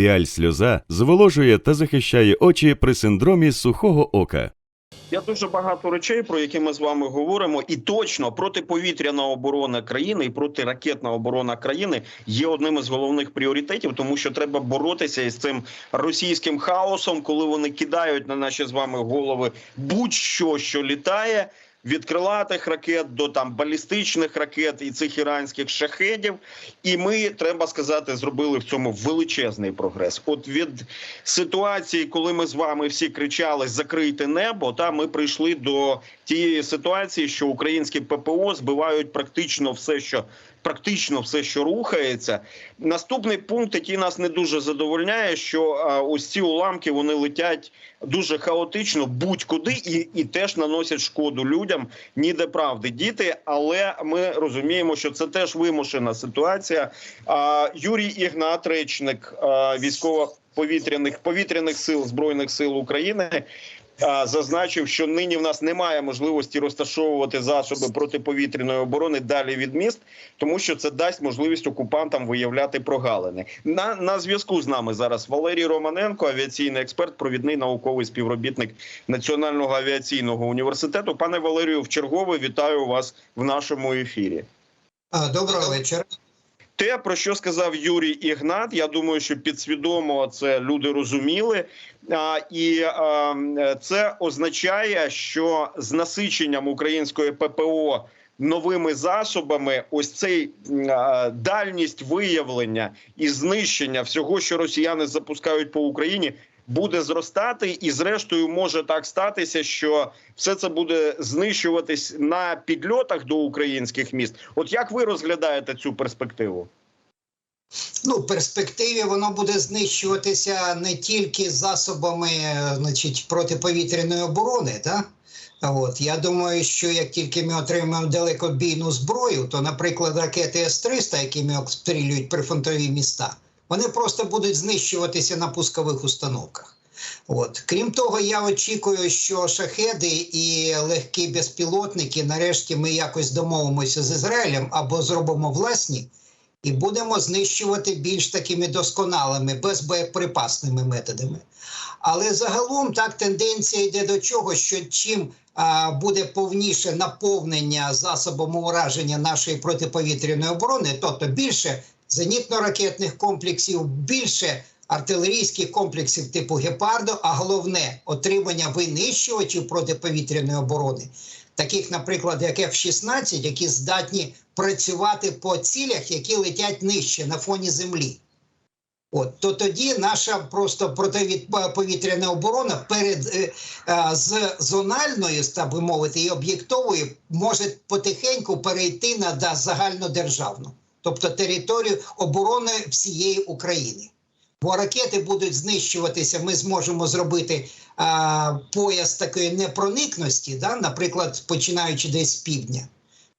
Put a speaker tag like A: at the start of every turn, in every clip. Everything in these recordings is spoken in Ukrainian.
A: Піаль сльоза зволожує та захищає очі при синдромі сухого ока.
B: Я дуже багато речей, про які ми з вами говоримо, і точно протиповітряна оборона країни і протиракетна оборона країни є одним із головних пріоритетів, тому що треба боротися із цим російським хаосом, коли вони кидають на наші з вами голови будь-що, що літає. Від крилатих ракет до там балістичних ракет і цих іранських шахедів, і ми треба сказати, зробили в цьому величезний прогрес. От від ситуації, коли ми з вами всі кричали Закрийте небо, та ми прийшли до тієї ситуації, що українські ППО збивають практично все, що практично все, що рухається. Наступний пункт, який нас не дуже задовольняє, що ось ці уламки вони летять дуже хаотично, будь-куди, і, і теж наносять шкоду людям. Ніде правди діти, але ми розуміємо, що це теж вимушена ситуація. Юрій Ігнат, речник військово-повітряних повітряних сил збройних сил України. Зазначив, що нині в нас немає можливості розташовувати засоби протиповітряної оборони далі від міст, тому що це дасть можливість окупантам виявляти прогалини. На, на зв'язку з нами зараз Валерій Романенко, авіаційний експерт, провідний науковий співробітник Національного авіаційного університету. Пане Валерію, в чергове вітаю вас в нашому ефірі.
C: Доброго вечора.
B: Те, про що сказав Юрій Ігнат, я думаю, що підсвідомо це люди розуміли. І це означає, що з насиченням української ППО новими засобами, ось цей а, дальність виявлення і знищення всього, що росіяни запускають по Україні. Буде зростати, і зрештою може так статися, що все це буде знищуватись на підльотах до українських міст. От як ви розглядаєте цю перспективу?
C: Ну, в перспективі воно буде знищуватися не тільки засобами е, значить, протиповітряної оборони. Да? От я думаю, що як тільки ми отримаємо далекобійну зброю, то, наприклад, ракети С-300, якими обстрілюють прифронтові міста, вони просто будуть знищуватися на пускових установках. От крім того, я очікую, що шахеди і легкі безпілотники, нарешті, ми якось домовимося з Ізраїлем або зробимо власні. І будемо знищувати більш такими досконалими, безбоєприпасними методами. Але загалом так тенденція йде до чого, що чим а, буде повніше наповнення засобами ураження нашої протиповітряної оборони, тобто більше зенітно-ракетних комплексів, більше артилерійських комплексів типу гепардо, а головне отримання винищувачів протиповітряної оборони, таких, наприклад, як F-16, які здатні працювати по цілях, які летять нижче на фоні землі. От то тоді наша просто протиповітряна оборона перед е, е, з зональною, так би мовити, і об'єктовою може потихеньку перейти на да, загальнодержавну, тобто територію оборони всієї України. Бо ракети будуть знищуватися, ми зможемо зробити а, пояс такої непроникності, да, наприклад, починаючи десь з півдня.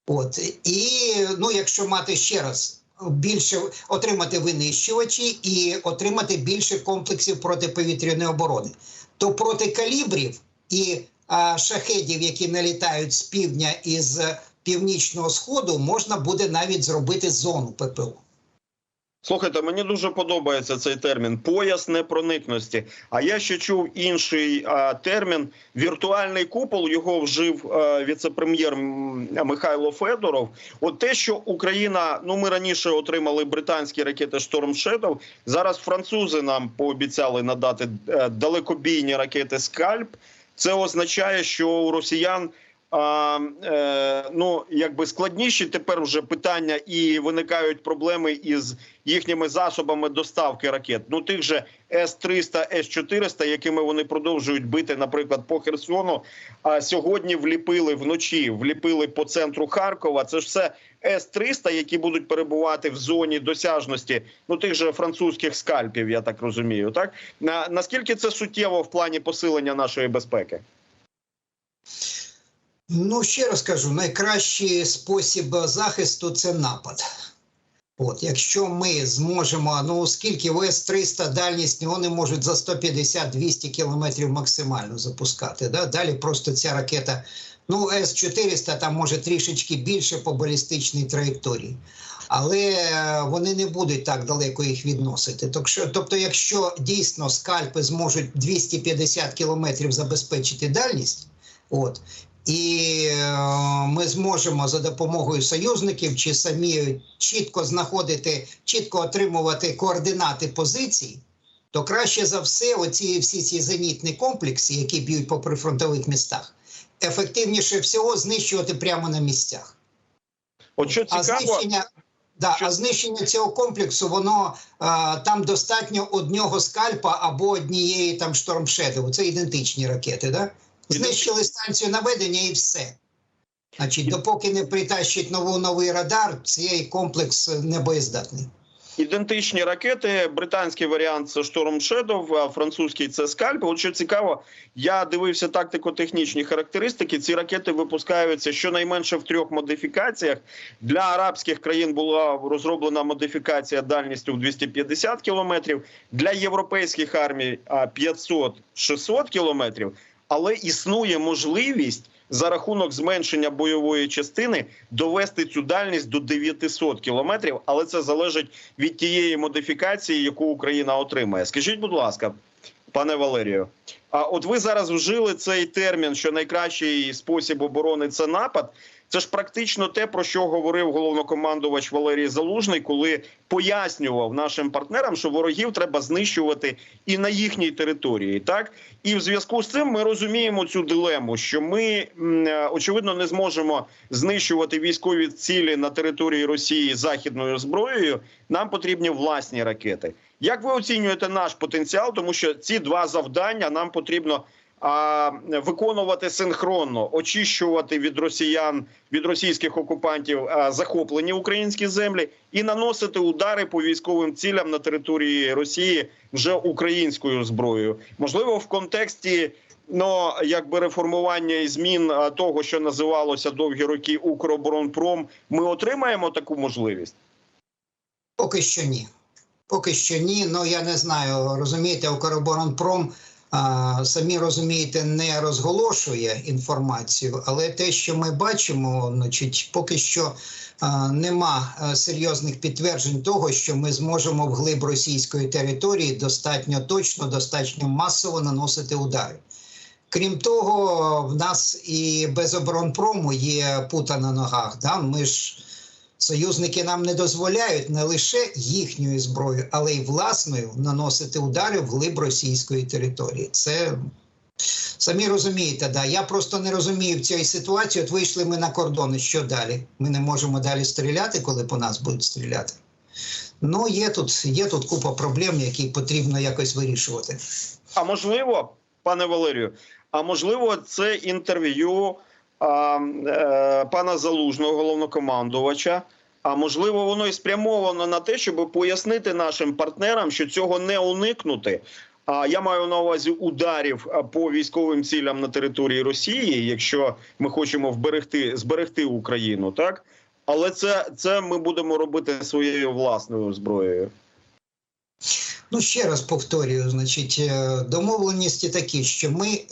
C: От і ну, якщо мати ще раз більше отримати винищувачі і отримати більше комплексів протиповітряної оборони, то проти калібрів і а, шахедів, які налітають з півдня і з північного сходу, можна буде навіть зробити зону ППО.
B: Слухайте, мені дуже подобається цей термін пояс непроникності. А я ще чув інший а, термін віртуальний купол. Його вжив а, віце-прем'єр Михайло Федоров. От те, що Україна, ну ми раніше отримали британські ракети Storm Shadow, Зараз французи нам пообіцяли надати е, далекобійні ракети Скальп. Це означає, що у росіян. Е, ну якби складніші тепер вже питання і виникають проблеми із їхніми засобами доставки ракет. Ну тих же С-300, С-400, якими вони продовжують бити, наприклад, по Херсону. А сьогодні вліпили вночі, вліпили по центру Харкова. Це ж все С-300, які будуть перебувати в зоні досяжності ну тих же французьких скальпів. Я так розумію. Так на наскільки це суттєво в плані посилення нашої безпеки?
C: Ну, ще раз кажу, найкращий спосіб захисту це напад. От, якщо ми зможемо, ну оскільки в С-300 дальність вони можуть за 150-200 кілометрів максимально запускати. Да? Далі просто ця ракета, ну С-400 там може трішечки більше по балістичній траєкторії. але е, вони не будуть так далеко їх відносити. Тобто, якщо дійсно скальпи зможуть 250 кілометрів забезпечити дальність, от. І е, ми зможемо за допомогою союзників чи самі чітко знаходити, чітко отримувати координати позицій, то краще за все, оці всі ці зенітні комплекси, які б'ють по прифронтових містах, ефективніше всього знищувати прямо на місцях.
B: От що
C: А
B: цікаво,
C: знищення, да,
B: що-
C: а знищення цього комплексу, воно а, там достатньо одного скальпа або однієї там штормшедову. Це ідентичні ракети, да? Знищили станцію наведення і все. Значить, допоки не притащить нову новий радар, цей комплекс не боєздатний.
B: ідентичні ракети. Британський варіант це Storm Shadow, а французький це Скальп. От що цікаво, я дивився тактико-технічні характеристики. Ці ракети випускаються щонайменше в трьох модифікаціях. Для арабських країн була розроблена модифікація дальністю в 250 кілометрів. Для європейських армій 500-600 кілометрів. Але існує можливість за рахунок зменшення бойової частини довести цю дальність до 900 кілометрів, але це залежить від тієї модифікації, яку Україна отримає. Скажіть, будь ласка, пане Валерію, а от ви зараз вжили цей термін, що найкращий спосіб оборони це напад. Це ж практично те, про що говорив головнокомандувач Валерій Залужний, коли пояснював нашим партнерам, що ворогів треба знищувати і на їхній території. Так і в зв'язку з цим ми розуміємо цю дилему, що ми е, очевидно не зможемо знищувати військові цілі на території Росії західною зброєю. Нам потрібні власні ракети. Як ви оцінюєте наш потенціал? Тому що ці два завдання нам потрібно а, виконувати синхронно, очищувати від росіян від російських окупантів захоплені українські землі і наносити удари по військовим цілям на території Росії вже українською зброєю. Можливо, в контексті ну якби реформування і змін того, що називалося довгі роки Укроборонпром, ми отримаємо таку можливість.
C: Поки що ні. Поки що ні. Ну я не знаю, розумієте, Укроборонпром, самі розумієте, не розголошує інформацію, але те, що ми бачимо, значить, поки що нема серйозних підтверджень того, що ми зможемо в глиб російської території достатньо точно, достатньо масово наносити удари. Крім того, в нас і без оборонпрому є пута на ногах. Да? Ми ж союзники нам не дозволяють не лише їхньою зброєю, але й власною наносити удари в глиб російської території. Це самі розумієте, да. Я просто не розумію в цій ситуації. От вийшли ми на кордони. Що далі? Ми не можемо далі стріляти, коли по нас будуть стріляти. Ну, є тут, є тут купа проблем, які потрібно якось вирішувати.
B: А можливо, пане Валерію, а можливо, це інтерв'ю пана Залужного, головнокомандувача. А можливо, воно і спрямовано на те, щоб пояснити нашим партнерам, що цього не уникнути. А я маю на увазі ударів по військовим цілям на території Росії, якщо ми хочемо вберегти зберегти Україну, так але це, це ми будемо робити своєю власною зброєю.
C: Ну, ще раз повторюю, значить, е, домовленості такі, що ми е,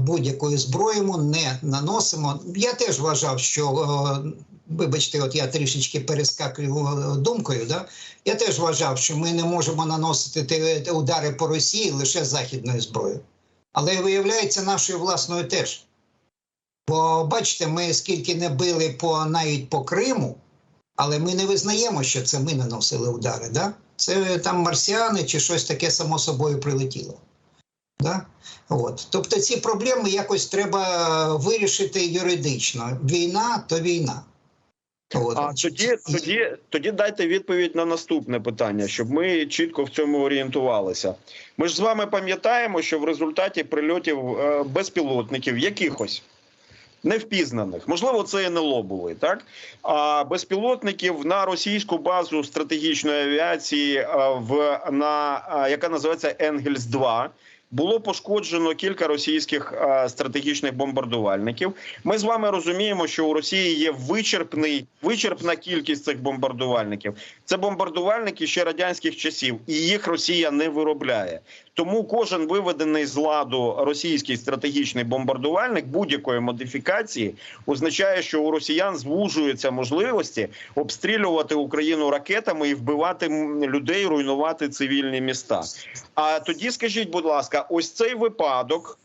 C: будь-якою зброєю не наносимо. Я теж вважав, що, е, вибачте, от я трішечки перескакую е, думкою, да? я теж вважав, що ми не можемо наносити удари по Росії лише західною зброєю. Але виявляється, нашою власною теж. Бо бачите, ми скільки не били по навіть по Криму, але ми не визнаємо, що це ми наносили удари. Да? Це там марсіани чи щось таке само собою прилетіло. Да? От. Тобто ці проблеми якось треба вирішити юридично. Війна то війна. От.
B: А тоді, тоді, тоді дайте відповідь на наступне питання, щоб ми чітко в цьому орієнтувалися. Ми ж з вами пам'ятаємо, що в результаті прильотів е, безпілотників якихось невпізнаних, можливо, це НЛО були, так? А безпілотників на російську базу стратегічної авіації е, в на е, яка називається Енгельс 2 було пошкоджено кілька російських е, стратегічних бомбардувальників. Ми з вами розуміємо, що у Росії є вичерпний вичерпна кількість цих бомбардувальників. Це бомбардувальники ще радянських часів, і їх Росія не виробляє. Тому кожен виведений з ладу російський стратегічний бомбардувальник будь-якої модифікації означає, що у росіян звужуються можливості обстрілювати Україну ракетами і вбивати людей, руйнувати цивільні міста. А тоді скажіть, будь ласка, ось цей випадок.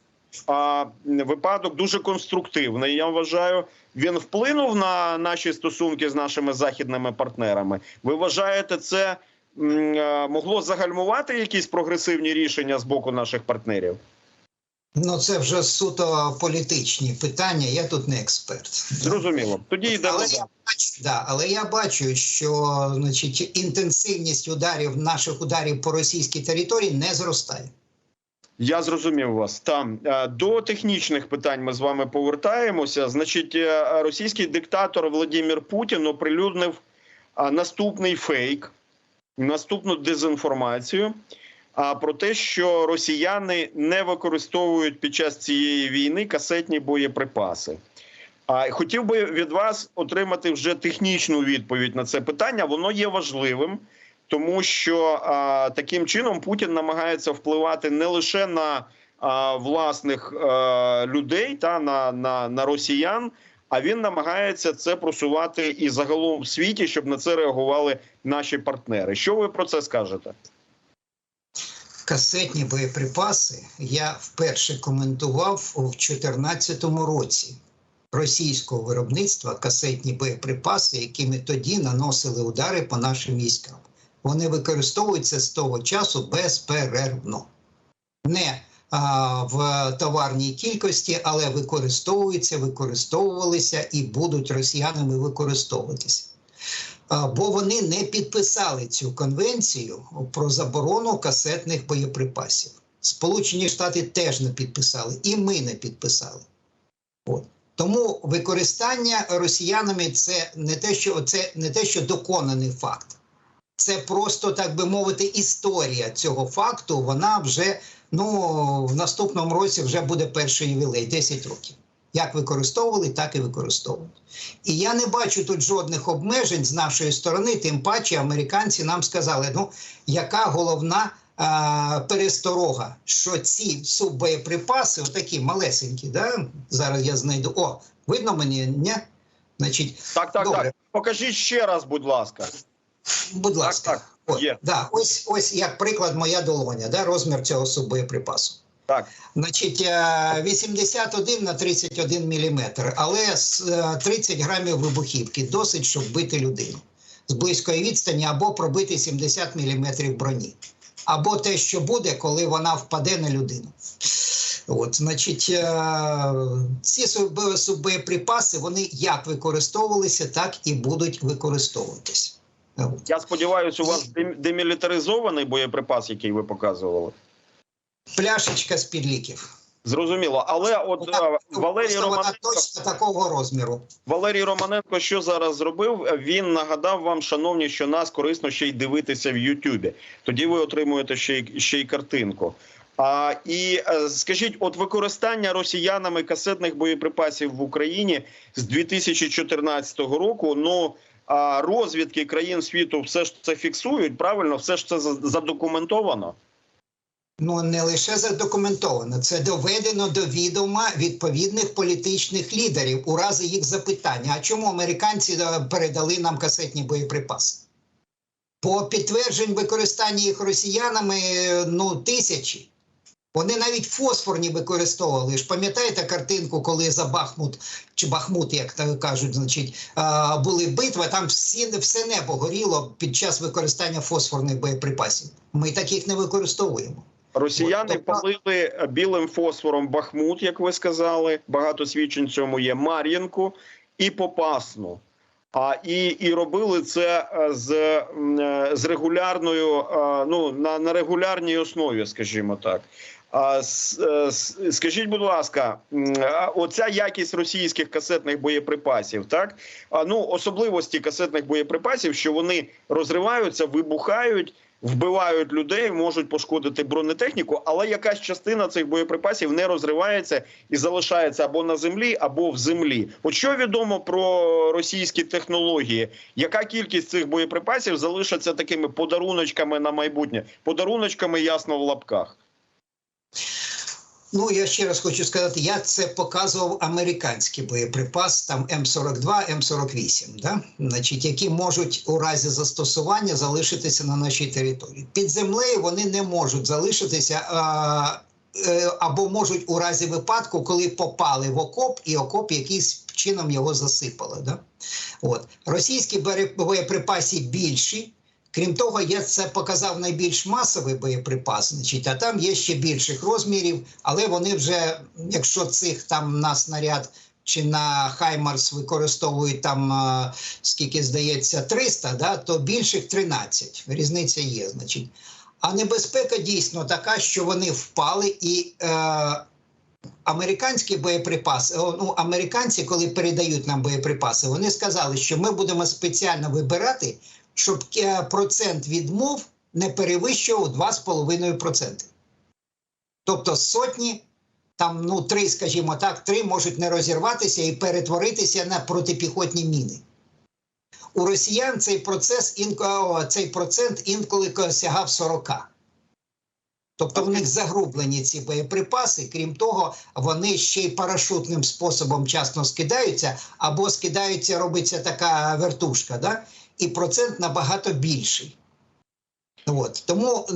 B: А випадок дуже конструктивний. Я вважаю, він вплинув на наші стосунки з нашими західними партнерами. Ви вважаєте, це могло загальмувати якісь прогресивні рішення з боку наших партнерів?
C: Ну це вже суто політичні питання. Я тут не експерт.
B: Зрозуміло. Тоді йдемо.
C: Але я бачу, да, але я бачу, що значить інтенсивність ударів наших ударів по російській території не зростає.
B: Я зрозумів вас. Там е, до технічних питань ми з вами повертаємося. Значить, е, російський диктатор Владимир Путін оприлюднив наступний фейк, наступну дезінформацію. А про те, що росіяни не використовують під час цієї війни касетні боєприпаси. А хотів би від вас отримати вже технічну відповідь на це питання. Воно є важливим, тому що а, таким чином Путін намагається впливати не лише на а, власних а, людей та на, на, на росіян, а він намагається це просувати і загалом в світі, щоб на це реагували наші партнери. Що ви про це скажете?
C: Касетні боєприпаси я вперше коментував у 2014 році. Російського виробництва касетні боєприпаси, якими тоді наносили удари по нашим військам. Вони використовуються з того часу безперервно. Не в товарній кількості, але використовуються, використовувалися і будуть росіянами використовуватися. Бо вони не підписали цю конвенцію про заборону касетних боєприпасів. Сполучені Штати теж не підписали, і ми не підписали. От. Тому використання росіянами це не те, що це не те, що доконаний факт. Це просто, так би мовити, історія цього факту. Вона вже ну в наступному році вже буде перший ювілей 10 років. Як використовували, так і використовують. І я не бачу тут жодних обмежень з нашої сторони, тим паче американці нам сказали, ну яка головна а, пересторога, що ці суббоєприпаси, отакі малесенькі, да? зараз я знайду. О, видно мені? Ні? Значить,
B: Так, так,
C: Добре.
B: так. Покажіть ще раз, будь ласка.
C: Будь ласка,
B: так,
C: От,
B: є.
C: да, ось, ось як приклад моя долоня, да, розмір цього суббоєприпасу.
B: Так.
C: Значить, е, 81 на 31 міліметр, але з е, 30 грамів вибухівки досить, щоб бити людину з близької відстані або пробити 70 міліметрів броні, або те, що буде, коли вона впаде на людину. От, значить, е, ці суб- суббоєприпаси вони як використовувалися, так і будуть використовуватися.
B: Я сподіваюся, у вас демілітаризований боєприпас, який ви показували.
C: Пляшечка з під ліків.
B: Зрозуміло, але от
C: Вона-
B: е, Валерій
C: вона
B: Романенко,
C: точно такого розміру.
B: Валерій Романенко, що зараз зробив? Він нагадав вам, шановні, що нас корисно ще й дивитися в Ютубі. Тоді ви отримуєте ще й ще й картинку. А і е, скажіть, от використання росіянами касетних боєприпасів в Україні з 2014 року. Ну розвідки країн світу все ж це фіксують. Правильно, все ж це задокументовано.
C: Ну не лише задокументовано, це доведено до відома відповідних політичних лідерів у разі їх запитання. А чому американці е, передали нам касетні боєприпаси? По підтверджень використання їх росіянами е, ну тисячі. Вони навіть фосфорні використовували. ж пам'ятаєте картинку, коли за Бахмут чи Бахмут, як так кажуть, значить, були битви, там всі, все небо горіло під час використання фосфорних боєприпасів. Ми таких не використовуємо.
B: Росіяни
C: Тобто-
B: палили білим фосфором Бахмут, як ви сказали. Багато свідчень цьому є Мар'їнку і Попасну. А і, і робили це е, з, е, з регулярною, е, ну на, на регулярній основі, скажімо так. Е, скажіть, будь ласка, оця якість російських касетних боєприпасів, так ну особливості касетних боєприпасів, що вони розриваються, вибухають вбивають людей, можуть пошкодити бронетехніку, але якась частина цих боєприпасів не розривається і залишається або на землі, або в землі. От що відомо про російські технології? Яка кількість цих боєприпасів залишиться такими подаруночками на майбутнє? Подаруночками ясно в лапках.
C: Ну, я ще раз хочу сказати, я це показував американський боєприпас, там М42, М48, да? Значить, які можуть у разі застосування залишитися на нашій території. Під землею вони не можуть залишитися а, е, або можуть у разі випадку, коли попали в окоп, і окоп якийсь чином його засипали. Да? От. Російські боє- боєприпаси більші. Крім того, я це показав найбільш масовий боєприпас, значить, а там є ще більших розмірів, але вони вже, якщо цих там на снаряд чи на Хаймарс використовують там е, скільки здається 300, да, то більших 13. Різниця є, значить. А небезпека дійсно така, що вони впали і. Е, Американські боєприпаси, ну американці, коли передають нам боєприпаси, вони сказали, що ми будемо спеціально вибирати, щоб е, процент відмов не перевищував 2,5%. Тобто сотні, там ну три, скажімо так, три можуть не розірватися і перетворитися на протипіхотні міни. У росіян цей процес інко, цей процент інколи сягав 40. Тобто в них загрублені ці боєприпаси. Крім того, вони ще й парашутним способом часто скидаються, або скидаються, робиться така вертушка, да? І процент набагато більший. От. Тому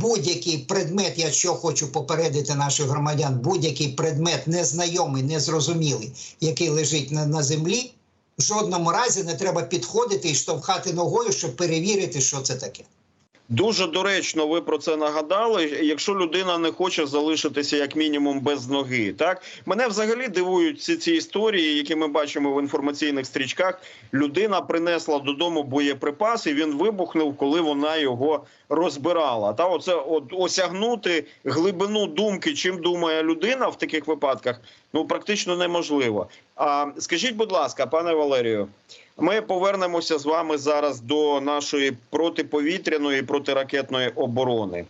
C: будь-який предмет, я що хочу попередити наших громадян, будь-який предмет незнайомий, незрозумілий, який лежить на, на землі, в жодному разі не треба підходити і штовхати ногою, щоб перевірити, що це таке.
B: Дуже доречно ви про це нагадали. Якщо людина не хоче залишитися як мінімум без ноги, так мене взагалі дивують всі ці історії, які ми бачимо в інформаційних стрічках. Людина принесла додому боєприпас, і він вибухнув, коли вона його розбирала. Та оце от осягнути глибину думки, чим думає людина в таких випадках, ну практично неможливо. А скажіть, будь ласка, пане Валерію. Ми повернемося з вами зараз до нашої протиповітряної і протиракетної оборони.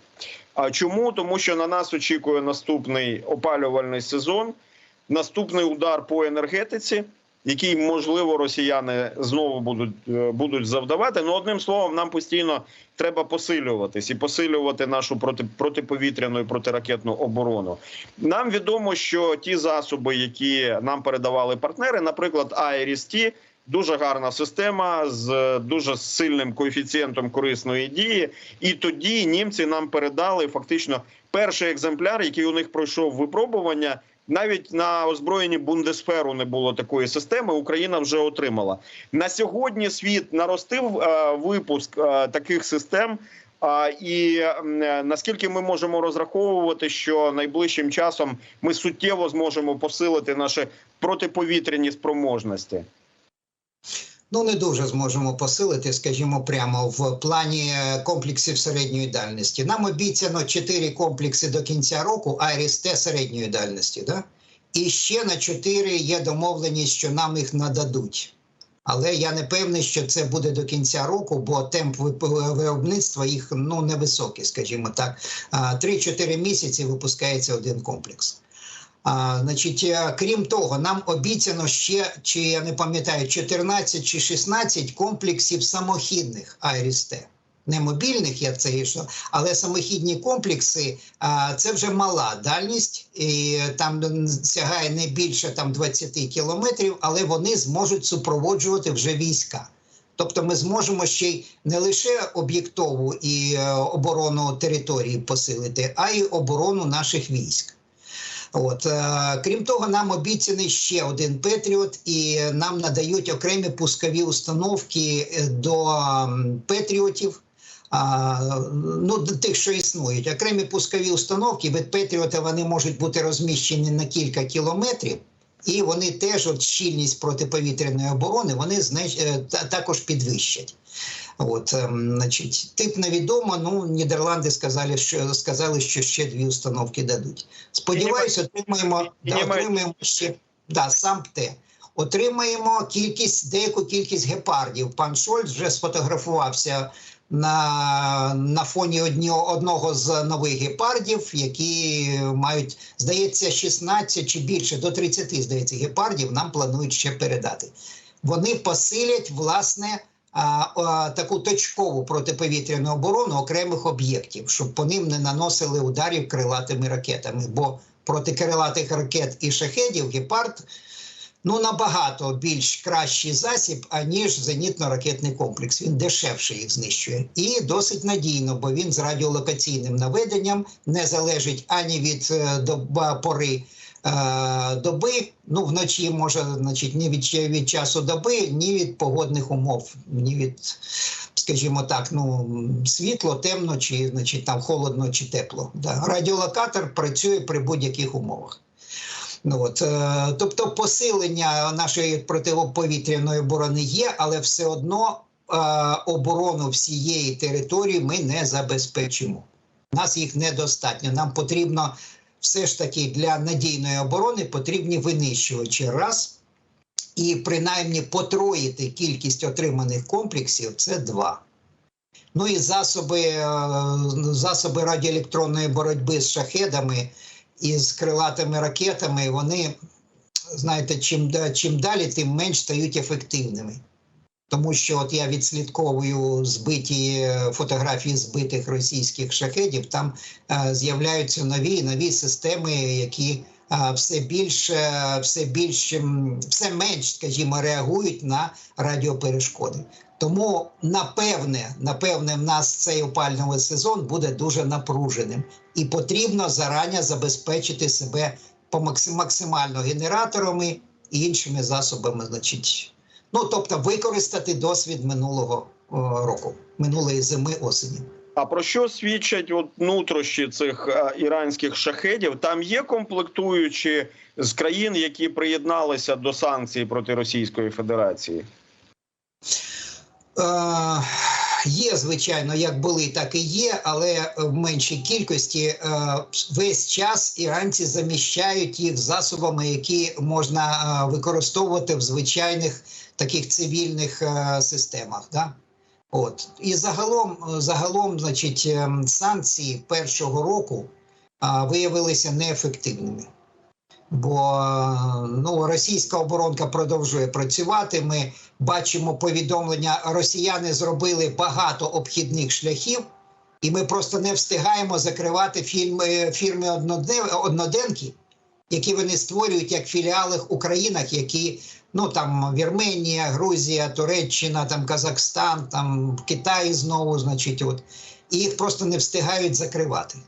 B: А чому? Тому що на нас очікує наступний опалювальний сезон, наступний удар по енергетиці, який можливо росіяни знову будуть е, будуть завдавати. Ну одним словом, нам постійно треба посилюватись і посилювати нашу проти, протиповітряну і протиракетну оборону. Нам відомо, що ті засоби, які нам передавали партнери, наприклад, IRIS-T, Дуже гарна система з дуже сильним коефіцієнтом корисної дії, і тоді німці нам передали фактично перший екземпляр, який у них пройшов випробування. Навіть на озброєнні Бундесферу не було такої системи. Україна вже отримала на сьогодні. Світ наростив е, випуск е, таких систем. А і е, наскільки ми можемо розраховувати, що найближчим часом ми суттєво зможемо посилити наші протиповітряні спроможності?
C: Ну, не дуже зможемо посилити, скажімо, прямо в плані е, комплексів середньої дальності. Нам обіцяно 4 комплекси до кінця року, АРСТ середньої дальності. Да? І ще на 4 є домовленість, що нам їх нададуть. Але я не певний, що це буде до кінця року, бо темп виробництва їх ну, невисокий, скажімо так. А, 3-4 місяці випускається один комплекс. А, значить, е, крім того, нам обіцяно ще, чи я не пам'ятаю, 14 чи 16 комплексів самохідних АРСТ. Не мобільних, як це йшло, але самохідні комплекси а, це вже мала дальність, і там сягає не більше там 20 кілометрів, але вони зможуть супроводжувати вже війська. Тобто ми зможемо ще й не лише об'єктову і е, оборону території посилити, а й оборону наших військ. От е, крім того, нам обіцяний ще один Петріот, і нам надають окремі пускові установки е, до Петріотів. А, ну, тих, що існують, окремі пускові установки від Петріота вони можуть бути розміщені на кілька кілометрів, і вони теж от щільність протиповітряної оборони вони е, також підвищать. От, ем, значить, тип невідомо. Ну, Нідерланди сказали, що сказали, що ще дві установки дадуть. Сподіваюся, отримаємо, да, отримаємо ще да, сам те. Отримаємо кількість, деяку кількість гепардів. Пан Шольц вже сфотографувався на, на фоні одні, одного з нових гепардів, які мають, здається, 16 чи більше до 30, здається, гепардів нам планують ще передати. Вони посилять власне таку точкову протиповітряну оборону окремих об'єктів, щоб по ним не наносили ударів крилатими ракетами. Бо проти крилатих ракет і шахедів гепард ну набагато більш кращий засіб, аніж зенітно-ракетний комплекс. Він дешевше їх знищує і досить надійно, бо він з радіолокаційним наведенням не залежить ані від е, доба пори. Е, Доби, ну вночі може, значить, ні від, від часу доби, ні від погодних умов, ні від, скажімо так, ну світло, темно, чи значить там холодно чи тепло. Да. Радіолокатор працює при будь-яких умовах. Ну от, е, тобто посилення нашої протиповітряної оборони є, але все одно е, оборону всієї території ми не забезпечимо. Нас їх недостатньо. Нам потрібно все ж таки для надійної оборони потрібні винищувачі раз. І принаймні потроїти кількість отриманих комплексів це два. Ну і засоби, е, засоби радіоелектронної боротьби з шахедами і з крилатими ракетами, вони, знаєте, чим, чим далі, тим менш стають ефективними. Тому що от я відслідковую збиті е, фотографії збитих російських шахедів, там е, з'являються нові нові системи, які е, все більше, все більш, м, все менш, скажімо, реагують на радіоперешкоди. Тому напевне, напевне, в нас цей опальний сезон буде дуже напруженим, і потрібно зарані забезпечити себе по максимально генераторами і іншими засобами, значить, ну тобто використати досвід минулого року, минулої зими осені.
B: А про що свідчать от нутрощі цих е, іранських шахедів? Там є комплектуючі з країн, які приєдналися до санкцій проти Російської Федерації.
C: Е, є, звичайно, як були, так і є, але в меншій кількості е, весь час іранці заміщають їх засобами, які можна е, використовувати в звичайних таких цивільних е, системах. Да? От. І загалом, загалом значить, ем, санкції першого року виявилися неефективними. Бо е, ну, російська оборонка продовжує працювати. Ми бачимо повідомлення, росіяни зробили багато обхідних шляхів, і ми просто не встигаємо закривати фільми, фірми одноденки, які вони створюють як філіали в Українах, які ну там Вірменія, Грузія, Туреччина, там Казахстан, там Китай знову, значить, от і їх просто не встигають закривати.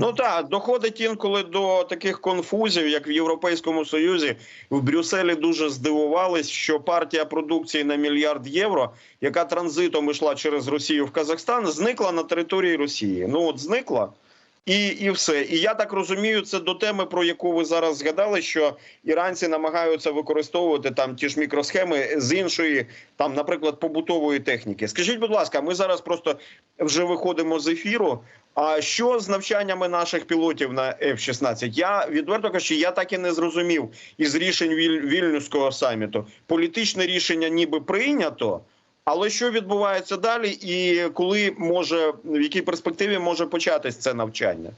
B: Ну так, доходить інколи до таких конфузів, як в Європейському Союзі в Брюсселі дуже здивувались, що партія продукції на мільярд євро, яка транзитом йшла через Росію в Казахстан, зникла на території Росії. Ну от зникла. І, і все. І я так розумію, це до теми, про яку ви зараз згадали, що іранці намагаються використовувати там ті ж мікросхеми з іншої, там, наприклад, побутової техніки. Скажіть, будь ласка, ми зараз просто вже виходимо з ефіру. А що з навчаннями наших пілотів на F-16? Я відверто кажучи, я так і не зрозумів із рішень Віль... вільнюського саміту. Політичне рішення ніби прийнято. Але що відбувається далі, і коли може в якій перспективі може початись це навчання?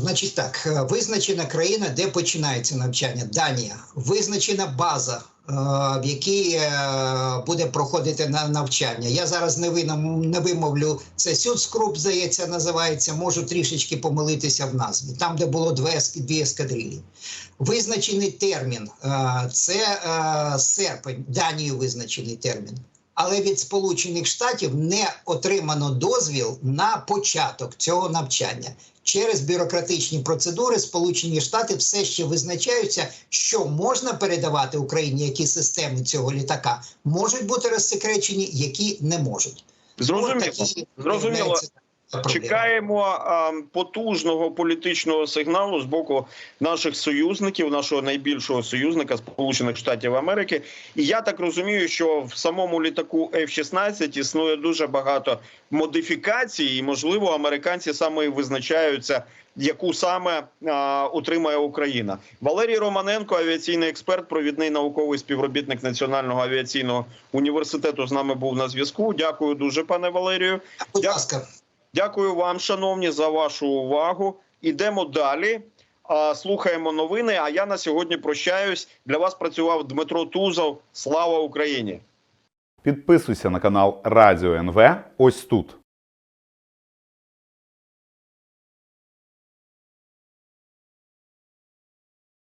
C: Значить так, е, визначена країна, де починається навчання. Данія. Визначена база, е, в якій е, буде проходити на навчання. Я зараз не винам- не вимовлю це Сюдскруп, здається, називається. Можу трішечки помилитися в назві. Там, де було дві, ес- ескадрилі. Визначений термін це серпень. Данію визначений термін. Але від Сполучених Штатів не отримано дозвіл на початок цього навчання. Через бюрократичні процедури Сполучені Штати все ще визначаються, що можна передавати Україні, які системи цього літака можуть бути розсекречені, які не можуть.
B: Зрозуміло.
C: Такі
B: Зрозуміло. Чекаємо а, потужного політичного сигналу з боку наших союзників, нашого найбільшого союзника Сполучених Штатів Америки. І я так розумію, що в самому літаку F-16 існує дуже багато модифікацій, і можливо, американці саме і визначаються, яку саме а, утримає Україна. Валерій Романенко, авіаційний експерт, провідний науковий співробітник Національного авіаційного університету, з нами був на зв'язку. Дякую дуже, пане Валерію.
C: Будь ласка.
B: Дякую вам, шановні, за вашу увагу. Ідемо далі. Слухаємо новини. А я на сьогодні прощаюсь. Для вас працював Дмитро Тузов. Слава Україні!
D: Підписуйся на канал Радіо НВ ось тут.